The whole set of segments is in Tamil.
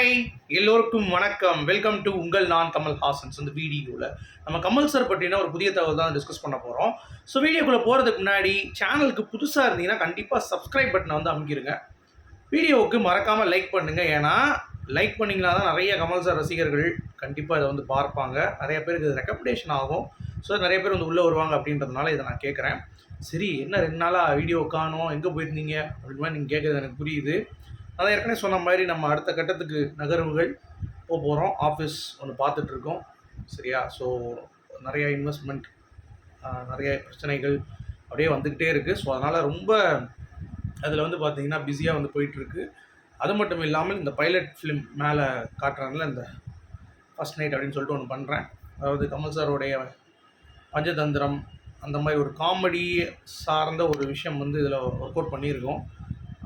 ஹாய் எல்லோருக்கும் வணக்கம். வெல்கம் டு உங்கள் நான் கமல் ஹாசன்ஸ் இந்த வீடியோவில் நம்ம கமல் சார் பற்றின ஒரு புதிய தகவல் தான் டிஸ்கஸ் பண்ண போகிறோம் ஸோ வீடியோக்குள்ளே போகிறதுக்கு முன்னாடி சேனலுக்கு புதுசாக இருந்தீங்கன்னா கண்டிப்பாக சப்ஸ்கிரைப் பட்டனை வந்து அமைக்கிருங்க. வீடியோவுக்கு மறக்காமல் லைக் பண்ணுங்கள் ஏன்னா லைக் பண்ணிங்கன்னா தான் நிறைய கமல் சார் ரசிகர்கள் கண்டிப்பாக இதை வந்து பார்ப்பாங்க. நிறைய பேருக்கு இது ரெக்கமெண்டேஷன் ஆகும். ஸோ நிறைய பேர் வந்து உள்ளே வருவாங்க அப்படின்றதுனால இதை நான் கேட்குறேன் சரி என்ன ரெண்டு நாளாக வீடியோ காணும். எங்கே போயிருந்தீங்க? அப்படின்னு நீங்கள் கேட்குறது எனக்கு புரியுது. அதான் ஏற்கனவே சொன்ன மாதிரி நம்ம அடுத்த கட்டத்துக்கு நகர்வுகள் போக போகிறோம் ஆஃபீஸ் ஒன்று பார்த்துட்ருக்கோம் சரியா? ஸோ நிறையா இன்வெஸ்ட்மெண்ட் நிறைய பிரச்சனைகள் அப்படியே வந்துக்கிட்டே இருக்குது ஸோ அதனால் ரொம்ப அதில் வந்து பார்த்திங்கன்னா பிஸியாக வந்து போயிட்டுருக்கு. அது மட்டும் இல்லாமல் இந்த பைலட் ஃபிலிம் மேலே காட்டுறாங்கல்ல இந்த ஃபஸ்ட் நைட் அப்படின்னு சொல்லிட்டு ஒன்று பண்ணுறேன் அதாவது கமல் சாரோடைய பஞ்சதந்திரம் அந்த மாதிரி ஒரு காமெடி சார்ந்த ஒரு விஷயம் வந்து இதில் ஒர்க் அவுட் பண்ணியிருக்கோம்.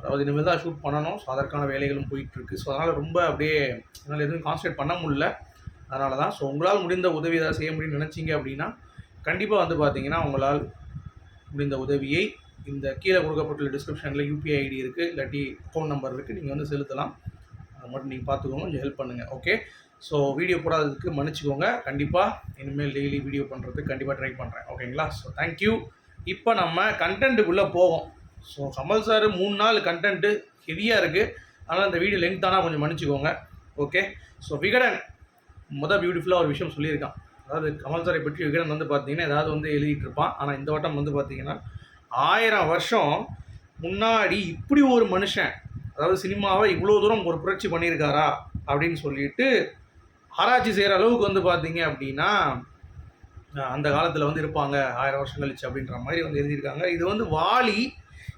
அதாவது இனிமேல் தான் ஷூட் பண்ணணும். ஸோ அதற்கான வேலைகளும் போயிட்டுருக்கு. ஸோ அதனால் ரொம்ப அப்படியே என்னால் எதுவும் கான்சன்ட்ரேட் பண்ண முடியல. அதனால தான். ஸோ உங்களால் முடிந்த உதவி ஏதாவது செய்ய முடியும்னு நினச்சிங்க அப்படின்னா கண்டிப்பாக வந்து பார்த்தீங்கன்னா உங்களால் முடிந்த உதவியை இந்த கீழே கொடுக்கப்பட்டுள்ள டிஸ்கிரிப்ஷனில் யூபிஐ ஐடி இருக்குது இல்லாட்டி ஃபோன் நம்பர் இருக்குது நீங்கள் வந்து செலுத்தலாம். அதை மட்டும் நீங்கள் பார்த்துக்கோங்க. கொஞ்சம் ஹெல்ப் பண்ணுங்கள் ஓகே ஸோ வீடியோ போடாததுக்கு மன்னிச்சிக்கோங்க. கண்டிப்பாக இனிமேல் டெய்லி வீடியோ பண்ணுறதுக்கு கண்டிப்பாக ட்ரை பண்ணுறேன் ஓகேங்களா ஸோ தேங்க்யூ இப்போ நம்ம கண்டென்ட்டுக்குள்ளே போவோம். ஸோ கமல் சார் மூணு நாள் கண்டென்ட்டு ஹெவியாக இருக்குது ஆனால் அந்த வீடியோ லென்த் ஆனால் கொஞ்சம் மன்னிச்சுக்கோங்க. ஓகே ஸோ விகடன் மொதல் பியூட்டிஃபுல்லாக ஒரு விஷயம் சொல்லியிருக்கான். அதாவது கமல் சாரை பற்றி விகடன் வந்து பார்த்தீங்கன்னா ஏதாவது வந்து எழுதிட்டு இருப்பான். ஆனால் இந்த வட்டம் வந்து பார்த்தீங்கன்னா ஆயிரம் வருஷம் முன்னாடி இப்படி ஒரு மனுஷன் அதாவது சினிமாவை இவ்வளோ தூரம் ஒரு புரட்சி பண்ணியிருக்காரா அப்படின்னு சொல்லிட்டு ஆராய்ச்சி செய்கிற அளவுக்கு வந்து பார்த்தீங்க அப்படின்னா அந்த காலத்தில் வந்து இருப்பாங்க. ஆயிரம் வருஷம் கழிச்சு அப்படின்ற மாதிரி வந்து எழுதியிருக்காங்க. இது வந்து வாலி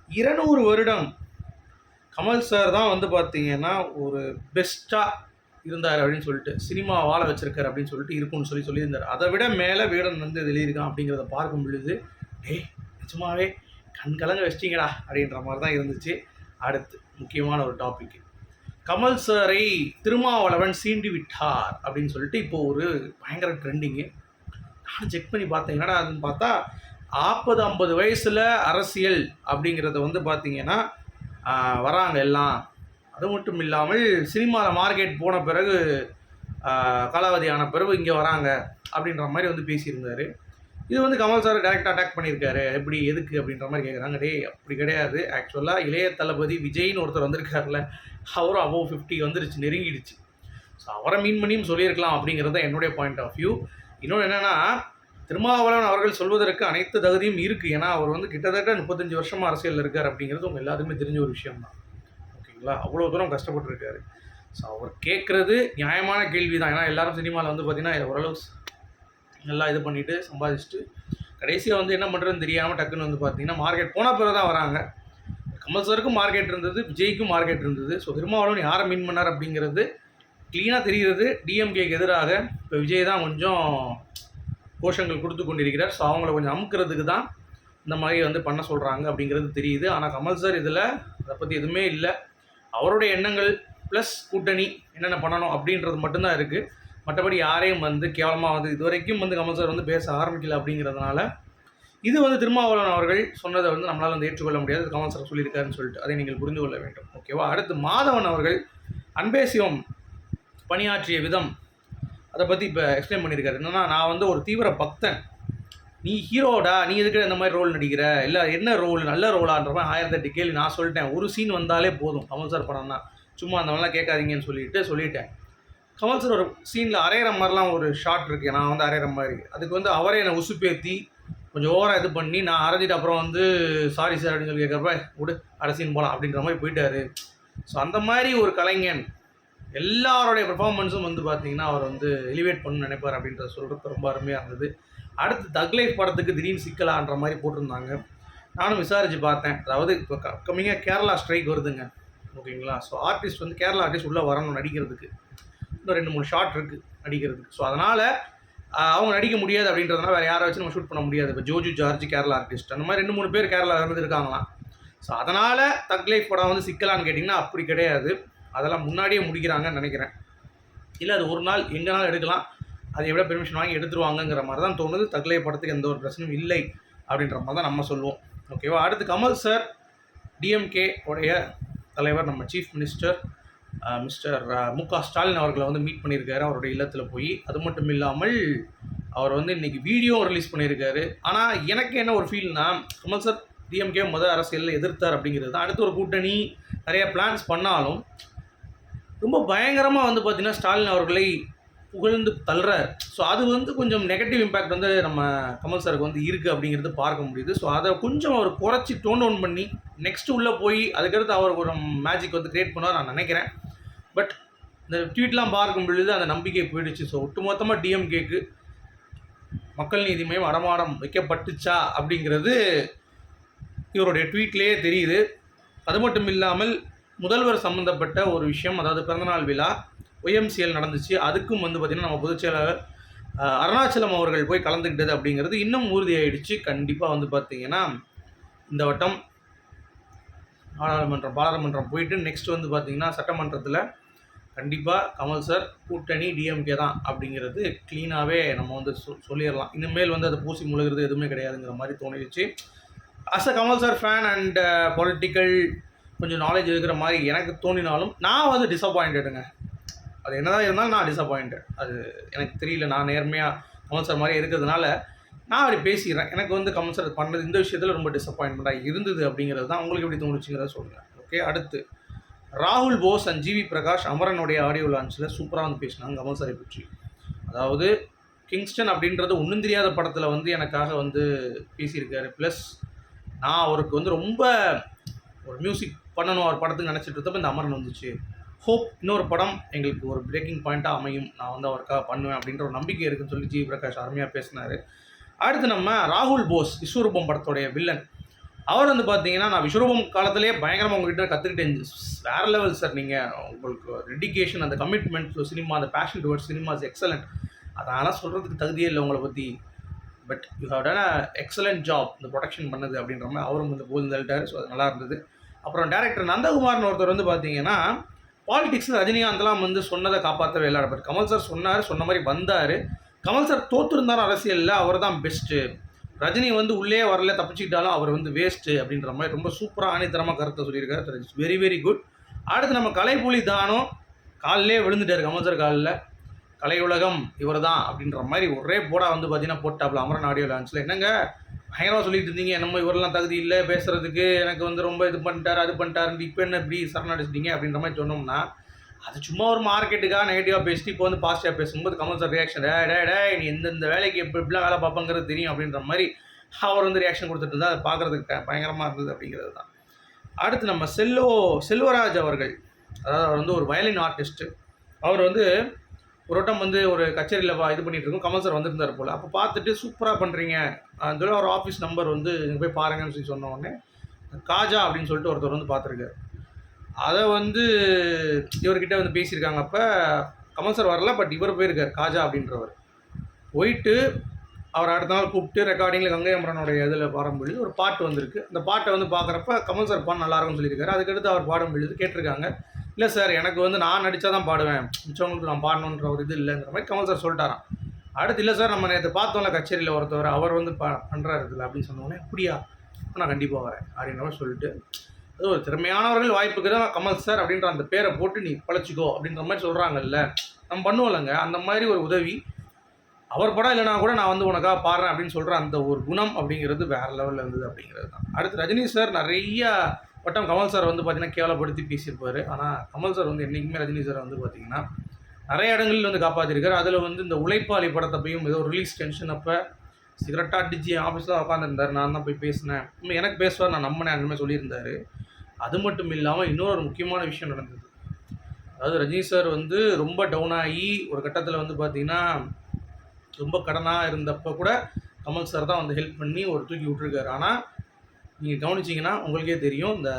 இருநூறு வருடம் கமல் சார் தான் வந்து பார்த்தீங்கன்னா ஒரு பெஸ்ட்டாக இருந்தார் அப்படின்னு சொல்லிட்டு சினிமா வாழ வச்சிருக்காரு அப்படின்னு சொல்லிட்டு இருக்கும்னு சொல்லி சொல்லியிருந்தார். அதை விட மேலே வீடன் வந்து எழுதியிருக்கான் அப்படிங்கிறத பார்க்கும் பொழுது டேய் நிஜமாவே கண் கலங்க வச்சிட்டிங்கடா அப்படின்ற மாதிரி தான் இருந்துச்சு. அடுத்து முக்கியமான ஒரு டாபிக் கமல் சாரை திருமாவளவன் சீண்டி விட்டார் அப்படின்னு சொல்லிட்டு இப்போ ஒரு பயங்கர ட்ரெண்டிங்கு நான் செக் பண்ணி பார்த்தேன். என்னடா அதுன்னு பார்த்தா நாற்பது ஐம்பது வயசில் அரசியல் அப்படிங்கிறத வந்து பார்த்திங்கன்னா வராங்க எல்லாம். அது மட்டும் இல்லாமல் சினிமாவில் மார்க்கெட் போன பிறகு காலாவதியான காலாவதி ஆன பிறகு இங்கே வராங்க அப்படின்ற மாதிரி வந்து பேசியிருந்தார். இது வந்து கமல் சார் டேரெக்டாக அட்டாக் பண்ணியிருக்காரு. எப்படி எதுக்கு அப்படின்ற மாதிரி கேட்குறாங்க டே அப்படி கிடையாது. ஆக்சுவலாக இளைய தளபதி விஜய்னு ஒருத்தர் வந்திருக்காருல அவரும் அபோவ் ஃபிஃப்டி வந்துருச்சு நெருங்கிடுச்சு. ஸோ அவரை மீன் பண்ணியும் சொல்லியிருக்கலாம் அப்படிங்கிறது தான் என்னுடைய பாயிண்ட் ஆஃப் வியூ இன்னொன்று என்னென்னா திருமாவளவன் அவர்கள் சொல்வதற்கு அனைத்து தகுதியும் இருக்குது ஏன்னா அவர் வந்து கிட்டத்தட்ட முப்பத்தஞ்சு வருஷமாக அரசியலில் இருக்கார் அப்படிங்கிறது உங்கள் எல்லாத்துக்குமே தெரிஞ்ச ஒரு விஷயம் தான் ஓகேங்களா? அவ்வளோ தூரம் கஷ்டப்பட்டுருக்காரு. ஸோ அவர் கேட்குறது நியாயமான கேள்வி தான் ஏன்னா எல்லாரும் சினிமாவில் வந்து பார்த்தீங்கன்னா ஓரளவு நல்லா இது பண்ணிவிட்டு சம்பாதிச்சுட்டு கடைசியாக வந்து என்ன பண்ணுறதுன்னு தெரியாமல் டக்குன்னு வந்து பார்த்தீங்கன்னா மார்க்கெட் போன பிறகு தான் வராங்க. கமல் சாருக்கும் மார்க்கெட் இருந்தது விஜய்க்கும் மார்க்கெட் இருந்தது. ஸோ திருமாவளவன் யாரை மீன் பண்ணார் அப்படிங்கிறது க்ளீனாக தெரிகிறது டிஎம்கேக்கு எதிராக. இப்போ விஜய் தான் கொஞ்சம் கோஷங்கள் கொடுத்து கொண்டிருக்கிறார். ஸோ அவங்கள கொஞ்சம் அமுக்கிறதுக்கு தான் இந்த மாதிரி வந்து பண்ண சொல்கிறாங்க அப்படிங்கிறது தெரியுது. ஆனால் கமல் சார் இதில் அதை பற்றி எதுவுமே இல்லை. அவருடைய எண்ணங்கள் ப்ளஸ் கூட்டணி என்னென்ன பண்ணணும் அப்படின்றது மட்டும்தான் இருக்குது மற்றபடி யாரையும் வந்து கேவலமாக வந்து இது வரைக்கும் வந்து கமல் சார் வந்து பேச ஆரம்பிக்கல அப்படிங்கிறதுனால இது வந்து திருமாவளவன் அவர்கள் சொன்னதை வந்து நம்மளால் வந்து ஏற்றுக்கொள்ள முடியாது. கமல் சார் சொல்லியிருக்காருன்னு சொல்லிட்டு அதை நீங்கள் புரிந்து கொள்ள வேண்டும். ஓகேவா அடுத்து மாதவன் அவர்கள் அன்பேசியம் பணியாற்றிய விதம் அதை பற்றி இப்போ எக்ஸ்பிளைன் பண்ணியிருக்காரு என்னன்னா நான் வந்து ஒரு தீவிர பக்தன். நீ ஹீரோடா நீ எதுக்கு இந்த மாதிரி ரோல் நடிக்கிற? இல்லை என்ன ரோல் நல்ல ரோலான்ற மாதிரி ஆயிரத்தெட்டு கேள்வி நான் சொல்லிட்டேன். ஒரு சீன் வந்தாலே போதும். கமல் சார் படம்னா சும்மா அந்த மாதிரிலாம் கேட்காதீங்கன்னு சொல்லிட்டு சொல்லிட்டேன். கமல் சார் ஒரு சீனில் அரையிற மாதிரிலாம் ஒரு ஷாட் இருக்கு. நான் வந்து அரையிற மாதிரி. அதுக்கு வந்து அவரே என்னை உசுப்பேத்தி கொஞ்சம் ஓவராக இது பண்ணி நான் அரைஞ்சிட்டு அப்புறம் வந்து சாரி சார் அப்படின்னு சொல்லி கேட்குறப்ப விடு அரசின் போகலாம் அப்படின்ற மாதிரி போயிட்டாரு. ஸோ அந்த மாதிரி ஒரு கலைஞன் எல்லாருடைய பெர்ஃபார்மன்ஸும் வந்து பார்த்தீங்கன்னா அவர் வந்து எலிவேட் பண்ணு நினைப்பார் அப்படின்றத சொல்கிறது ரொம்ப அருமையாக இருந்தது. அடுத்து தக்லைஃப் படத்துக்கு திடீர்னு சிக்கலான்ற மாதிரி போட்டிருந்தாங்க. நானும் விசாரித்து பார்த்தேன். அதாவது இப்போ கம்மிங்காக கேரளா ஸ்ட்ரைக் வருதுங்க. ஓகேங்களா? ஸோ ஆர்டிஸ்ட் வந்து கேரளா ஆர்டிஸ்ட் உள்ளே வரணும் நடிக்கிறதுக்கு. இன்னும் ரெண்டு மூணு ஷார்ட் இருக்குது நடிக்கிறதுக்கு. ஸோ அதனால் அவங்க நடிக்க முடியாது அப்படின்றதுனால வேறு யாரை வச்சு நம்ம ஷூட் பண்ண முடியாது. இப்போ ஜோஜு ஜார்ஜ் கேரளா ஆர்டிஸ்ட் அந்த மாதிரி ரெண்டு மூணு பேர் கேரளா இருந்து இருக்காங்களாம். ஸோ அதனால் தக்லைஃப் படம் வந்து சிக்கலான்னு கேட்டிங்கன்னா அப்படி கிடையாது. அதெல்லாம் முன்னாடியே முடிக்கிறாங்கன்னு நினைக்கிறேன். இல்லை அது ஒரு நாள் எங்கேனாலும் எடுக்கலாம். அதை எவ்வளோ பெர்மிஷன் வாங்கி எடுத்துருவாங்கங்கிற மாதிரி தான் தோணுது. தக்லை படத்துக்கு எந்த ஒரு பிரச்சனையும் இல்லை அப்படின்ற மாதிரி தான் நம்ம சொல்லுவோம். ஓகேவா அடுத்து கமல் சார் டிஎம்கே உடைய தலைவர் நம்ம சீஃப் மினிஸ்டர் மிஸ்டர் மு க ஸ்டாலின் அவர்களை வந்து மீட் பண்ணியிருக்காரு. அவருடைய இல்லத்தில் போய். அது மட்டும் இல்லாமல் அவர் வந்து இன்றைக்கி வீடியோ ரிலீஸ் பண்ணியிருக்காரு. ஆனால் எனக்கு என்ன ஒரு ஃபீல்னா கமல் சார் டிஎம்கே முதல் அரசியலில் எதிர்த்தார் அப்படிங்கிறது தான். அடுத்து ஒரு கூட்டணி நிறைய பிளான்ஸ் பண்ணாலும் ரொம்ப பயங்கரமாக வந்து பார்த்தீங்கன்னா ஸ்டாலின் அவர்களை புகழ்ந்து தள்ளுறார். ஸோ அது வந்து கொஞ்சம் நெகட்டிவ் இம்பேக்ட் வந்து நம்ம கமல் சாருக்கு வந்து இருக்குது அப்படிங்கிறது பார்க்க முடியுது. ஸோ அதை கொஞ்சம் அவர் குறைச்சி டோன் டவுன் பண்ணி நெக்ஸ்ட் உள்ளே போய் அதுக்கடுத்து அவர் ஒரு மேஜிக் வந்து க்ரியேட் பண்ணுவார் நான் நினைக்கிறேன். பட் இந்த ட்வீட்லாம் பார்க்கும் பொழுது அந்த நம்பிக்கை போயிடுச்சு. ஸோ ஒட்டுமொத்தமாக டிஎம்கேக்கு மக்கள் நீதி மையம் அடமாடம் வைக்கப்பட்டுச்சா அப்படிங்கிறது இவருடைய ட்வீட்லேயே தெரியுது. அது மட்டும் இல்லாமல் முதல்வர் சம்மந்தப்பட்ட ஒரு விஷயம் அதாவது பிறந்தநாள் விழா ஒய்எம்சிஎல் நடந்துச்சு. அதுக்கும் வந்து பார்த்திங்கன்னா நம்ம பொதுச்செயலாளர் அருணாச்சலம் அவர்கள் போய் கலந்துக்கிட்டது அப்படிங்கிறது இன்னும் உறுதியாயிடுச்சு. கண்டிப்பாக வந்து பார்த்திங்கன்னா இந்த வட்டம் நாடாளுமன்றம் பாராளுமன்றம் போயிட்டு நெக்ஸ்ட் வந்து பார்த்திங்கன்னா சட்டமன்றத்தில் கண்டிப்பாக கமல் சார் கூட்டணி டிஎம்கே தான் அப்படிங்கிறது க்ளீனாகவே நம்ம வந்து சொ சொல்லிடலாம். இனிமேல் வந்து அதை பூசி முழுகிறது எதுவுமே கிடையாதுங்கிற மாதிரி தோணிடுச்சு. As a Kamal sir fan and political கொஞ்சம் நாலேஜ் இருக்கிற மாதிரி எனக்கு தோணினாலும் நான் வந்து டிசப்பாயிண்டடுங்க அது என்னதான் இருந்தாலும் நான் டிசப்பாயிண்டட் அது எனக்கு தெரியல நான் நேர்மையாக கமல் சார் மாதிரி இருக்கிறதுனால நான் அப்படி பேசிக்கிறேன். எனக்கு வந்து கமல் சார் பண்ணது இந்த விஷயத்தில் ரொம்ப டிசப்பாயின்மெண்ட்டாக இருந்தது அப்படிங்கிறது தான் உங்களுக்கு எப்படி தோணுச்சுங்கிறத சொல்லுங்கள் ஓகே அடுத்து. ராகுல் போஸ் அண்ட் ஜிவி பிரகாஷ் அமரனுடைய ஆடியோ லான்ச்சில் சூப்பராக வந்து பேசினாங்க கமல் சாரை பற்றி. அதாவது கிங்ஸ்டன் அப்படின்றது ஒன்றும் தெரியாத படத்தில் வந்து எனக்காக வந்து பேசியிருக்காரு. ப்ளஸ் நான் அவருக்கு வந்து ரொம்ப ஒரு மியூசிக் பண்ணணும் அவர் படத்துக்கு நினச்சிட்டு இருந்தப்ப இந்த அமரன் வந்துச்சு. ஹோப் இன்னொரு படம் எங்களுக்கு ஒரு பிரேக்கிங் பாயிண்ட்டாக அமையும். நான் வந்து அவருக்காக பண்ணுவேன் அப்படின்ற ஒரு நம்பிக்கை இருக்குன்னு சொல்லி ஜி. பிரகாஷ் அருமையாக பேசினார். அடுத்து நம்ம ராகுல் போஸ் விஸ்வரூபம் படத்துடைய வில்லன் அவர் வந்து பார்த்தீங்கன்னா நான் விஸ்வரூபம் காலத்திலேயே பயங்கரமாக உங்ககிட்ட கற்றுக்கிட்டேன் வேறு லெவல் சார் நீங்கள் உங்களுக்கு டெடிக்கேஷன் அந்த கமிட்மெண்ட் சினிமா அந்த பேஷன் டுவர்ட்ஸ் சினிமாஸ் எக்ஸலண்ட் அதனால் சொல்கிறதுக்கு தகுதியே இல்லை உங்களை பற்றி but you have done a excellent job இந்த ப்ரொடக்ஷன் பண்ணது அப்படின்ற மாதிரி அவரும் வந்து போல் தள்ளிட்டார். ஸோ அது நல்லா இருந்தது. அப்புறம் டேரக்டர் நந்தகுமார்னு ஒருத்தர் வந்து பார்த்தீங்கன்னா பாலிடிக்ஸில் ரஜினிகாந்த்லாம் வந்து சொன்னதை காப்பாற்றவே இல்லை. பட் கமல் சார் சொன்னார் சொன்ன மாதிரி வந்தார். கமல் சார் தோற்றுருந்தார் அரசியலில் அவர் தான் பெஸ்ட்டு ரஜினி வந்து உள்ளே வரல தப்பிச்சுக்கிட்டாலும் அவர் வந்து வேஸ்ட்டு அப்படின்ற மாதிரி ரொம்ப சூப்பராக ஆணித்தரமாக கருத்தை சொல்லியிருக்காரு. இட்ஸ் வெரி வெரி குட் அடுத்து நம்ம கலைப்புலி தானம் காலிலே விழுந்துட்டார் கமல் சார் காலில். கலையுலகம் இவர் தான் அப்படின்ற மாதிரி ஒரே போடா வந்து பார்த்தீங்கன்னா போட்டாப்ல அமரன் ஆடியோ லான்ச்சில் என்னங்க? பயங்கரமாக சொல்லிட்டு இருந்தீங்க. என்னமோ இவரெல்லாம் தகுதி இல்லை பேசுகிறதுக்கு எனக்கு வந்து ரொம்ப இது பண்ணிட்டார் அது பண்ணிட்டாருன்னு இப்போ என்ன இப்படி சரணடிச்சிட்டீங்க அப்படின்ற மாதிரி சொன்னோம்னா அது சும்மா ஒரு மார்க்கெட்டுக்காக நெகட்டிவாக பேசிட்டு இப்போ வந்து பாசிட்டிவாக பேசும்போது கமல் சார் ரியாக்ஷன் டே டே டே நீ எந்தெந்த வேலைக்கு எப்படி எப்படிலாம் வேலை பார்ப்பங்கிறது தெரியும் அப்படின்ற மாதிரி அவர் வந்து ரியாக்ஷன் கொடுத்துட்டு இருந்தால் அதை பார்க்குறதுக்கு பயங்கரமாக இருந்தது அப்படிங்கிறது தான். அடுத்து நம்ம செல்லோ செல்வராஜ் அவர்கள் அதாவது அவர் வந்து ஒரு வயலின் ஆர்டிஸ்ட்டு அவர் வந்து ஒரு வட்டம் வந்து ஒரு கச்சேரியில் இது பண்ணிட்டு இருக்கோம். கமல் சார் வந்திருந்தார் போல். அப்போ பார்த்துட்டு சூப்பராக பண்ணுறீங்க சொல்லி அவர் ஆஃபீஸ் நம்பர் வந்து இங்கே போய் பாருங்கன்னு சொல்லி சொன்ன உடனே காஜா அப்படின்னு சொல்லிட்டு ஒருத்தர் வந்து பார்த்துருக்காரு. அதை வந்து இவர்கிட்ட வந்து பேசியிருக்காங்க. அப்போ கமல் சார் வரல பட் இவர் போயிருக்கார் காஜா அப்படின்றவர். போயிட்டு அவர் அடுத்த நாள் கூப்பிட்டு ரெக்கார்டிங்கில் கங்கை அமரனுடைய இதில் பாடும்பொழுது ஒரு பாட்டு வந்திருக்கு. அந்த பாட்டை வந்து பார்க்குறப்ப கமல் சார் பாடம் நல்லாயிருக்கும்னு சொல்லியிருக்காரு. அதுக்கடுத்து அவர் பாடும் பொழுது கேட்டிருக்காங்க. இல்லை சார் எனக்கு வந்து நான் நடித்தா தான் பாடுவேன். மிச்சவங்களுக்கு நான் பாடணுன்ற ஒரு இது இல்லைங்கிற மாதிரி கமல் சார் சொல்லிட்டாராம். அடுத்து இல்லை சார் நம்ம நேற்று பார்த்தோம்ல கச்சேரியில் ஒருத்தவர் அவர் வந்து ப பண்ணுறாரு இதில் அப்படின்னு சொன்னோடனே அப்படியா? நான் கண்டிப்பாக வரேன் அப்படின்ற மாதிரி சொல்லிட்டு அது ஒரு திறமையானவர்கள் வாய்ப்புக்கு தான் கமல் சார் அப்படின்ற அந்த பேரை போட்டு நீ பழச்சிக்கோ அப்படின்ற மாதிரி சொல்கிறாங்கல்ல நம்ம பண்ணுவோம்லங்க. அந்த மாதிரி ஒரு உதவி அவர் படம் இல்லைனா கூட நான் வந்து உனக்காக பாடுறேன் அப்படின்னு சொல்கிற அந்த ஒரு குணம் அப்படிங்கிறது வேறு லெவலில் இருந்தது அப்படிங்கிறது தான். அடுத்து ரஜினி சார் நிறையா பட்டம் கமல் சார் வந்து பார்த்திங்கன்னா கேவலப்படுத்தி பேசியிருப்பார். ஆனால் கமல் சார் வந்து என்றைக்குமே ரஜினி சார் வந்து பார்த்திங்கன்னா நிறைய இடங்களில் வந்து காப்பாற்றிருக்கார் அதில் வந்து இந்த உழைப்பாளி படத்தப்பையும் ஏதோ ரிலீஸ் டென்ஷன் அப்போ சிகரெட்டாக அடிச்சு ஆஃபீஸில் உட்காந்துருந்தார் நான் தான் போய் பேசினேன். எனக்கு பேசுவார் நான் நம்பினேன் அந்தமாதிரி சொல்லியிருந்தார். அது மட்டும் இல்லாமல் இன்னொரு முக்கியமான விஷயம் நடந்தது. அதாவது ரஜினி சார் வந்து ரொம்ப டவுன் ஆகி ஒரு கட்டத்தில் வந்து பார்த்திங்கன்னா ரொம்ப கடனாக இருந்தப்போ கூட கமல் சார் தான் வந்து ஹெல்ப் பண்ணி ஒரு தூக்கி விட்டுருக்காரு. ஆனால் நீங்கள் கவனிச்சிங்கன்னா உங்களுக்கே தெரியும் இந்த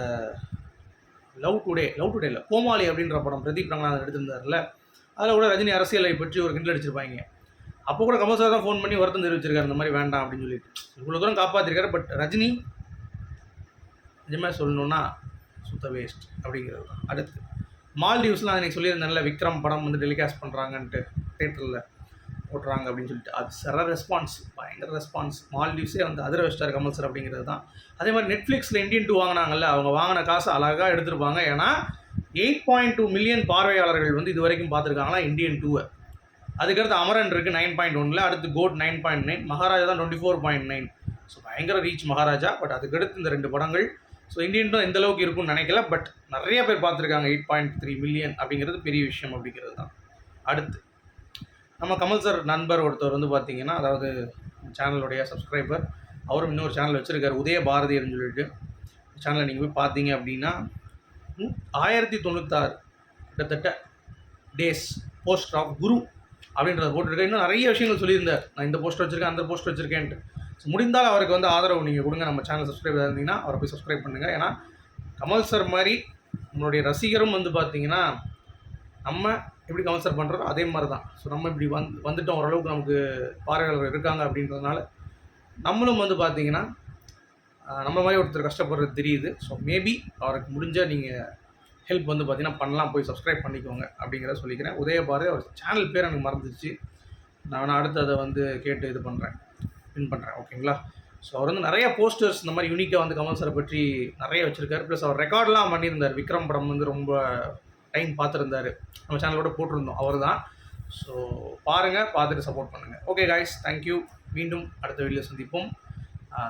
லவ் டுடே லவ் டுடே இல்லை கோமாளி அப்படின்ற படம் பிரதீப் ரங்கநாதன் எடுத்திருந்தார்ல அதில் கூட ரஜினி அரசியலை பற்றி ஒரு கிண்டல் அடிச்சிருப்பாங்க. அப்போ கூட கமல் சார் தான் ஃபோன் பண்ணி வருத்தம் தெரிவிச்சிருக்காரு இந்த மாதிரி வேண்டாம் அப்படின்னு சொல்லிட்டு. இவ்வளோ தூரம் காப்பாற்றிருக்காரு பட் ரஜினி நிஜமாக சொல்லணுன்னா சுத்த வேஸ்ட் அப்படிங்கிறது தான். அடுத்து மால்டீவ்ஸ்லாம் அன்றைக்கி சொல்லியிருந்தேன்ல விக்ரம் படம் வந்து டெலிகாஸ்ட் பண்ணுறாங்கன்ட்டு தேட்டரில் போட்டுறாங்க அப்படின்னு சொல்லிட்டு அது சர ரெஸ்பான்ஸ் பயங்கர ரெஸ்பான்ஸ் மால்டிவ்ஸே வந்து அதிர வச்சிட்டார் கமல் சார் அப்படிங்கிறது தான். அதே மாதிரி நெட்ஃப்ளிக்ஸில் இந்தியன் டூ வாங்கினாங்கல்ல அவங்க வாங்கின காசு அழகாக எடுத்துருப்பாங்க. ஏன்னா எயிட் பாயிண்ட் டூ மில்லியன் பார்வையாளர்கள் வந்து இது வரைக்கும் பார்த்துருக்காங்களா இந்தியன் டூவை அதுக்கடுத்து அமரன் இருக்குது நைன் பாயிண்ட் ஒனில் அடுத்து GOAT nine point nine Maharaja தான் twenty four point nine. So பயங்கர ரீச் மகாராஜா பட் அதுக்கடுத்து இந்த ரெண்டு படங்கள். ஸோ இந்தியன் டூ எந்த அளவுக்கு இருக்கும்னு நினைக்கல பட் நிறைய பேர் பார்த்துருக்காங்க எயிட் பாயிண்ட் த்ரீ மில்லியன் அப்படிங்கிறது பெரிய விஷயம் அப்படிங்கிறது தான். அடுத்து நம்ம கமல் சார் நண்பர் ஒருத்தர் வந்து பார்த்தீங்கன்னா அதாவது சேனலுடைய சப்ஸ்கிரைபர் அவரும் இன்னொரு சேனல் வச்சுருக்காரு உதய பாரதியர்னு சொல்லிட்டு. சேனலை நீங்கள் போய் பார்த்தீங்க அப்படின்னா ஆயிரத்தி தொண்ணூத்தாறு கிட்டத்தட்ட டேஸ் போஸ்டர் ஆஃப் குரு அப்படின்றத போட்டுருக்கேன் இன்னும் நிறைய விஷயங்கள் சொல்லியிருந்தார். நான் இந்த போஸ்ட் வச்சுருக்கேன் அந்த போஸ்ட் வச்சுருக்கேன்ட்டு. முடிந்தால் அவருக்கு வந்து ஆதரவு நீங்கள் கொடுங்க. நம்ம சேனல் சப்ஸ்கிரைப் இருந்தீங்கன்னா அவரை போய் சப்ஸ்கிரைப் பண்ணுங்கள் ஏன்னா கமல் சார் மாதிரி நம்மளுடைய ரசிகரும் வந்து பார்த்தீங்கன்னா நம்ம எப்படி கவுன்சர் பண்ணுறதோ அதே மாதிரி தான் ஸோ நம்ம இப்படி வந்து வந்துட்டோம் ஓரளவுக்கு நமக்கு பார்வையாளர்கள் இருக்காங்க அப்படின்றதுனால நம்மளும் வந்து பார்த்தீங்கன்னா நம்ம மாதிரி ஒருத்தர் கஷ்டப்படுறது தெரியுது. ஸோ மேபி அவருக்கு முடிஞ்ச நீங்கள் ஹெல்ப் வந்து பார்த்தீங்கன்னா பண்ணலாம் போய் சப்ஸ்கிரைப் பண்ணிக்கோங்க அப்படிங்கிறத சொல்லிக்கிறேன். உதயபாரதி அவர் சேனல் பேர் எனக்கு மறந்துச்சு நான் வேணால் அடுத்து அதை வந்து கேட்டு இது பண்ணுறேன் பின் பண்ணுறேன் ஓகேங்களா ஸோ அவர் வந்து நிறைய போஸ்டர்ஸ் இந்த மாதிரி யூனிக்காக வந்து கமல் சாரை பற்றி நிறைய வச்சுருக்காரு. ப்ளஸ் அவர் ரெக்கார்ட்லாம் பண்ணியிருந்தார். விக்ரம் படம் வந்து ரொம்ப டைம் பார்த்துருந்தாரு. நம்ம சேனலோட போட்டிருந்தோம். அவர் தான் ஸோ பாருங்கள் பார்த்துட்டு சப்போர்ட் பண்ணுங்கள் ஓகே காய்ஸ் தேங்க்யூ மீண்டும் அடுத்த வீடியோ சந்திப்போம்.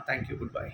Thank you good bye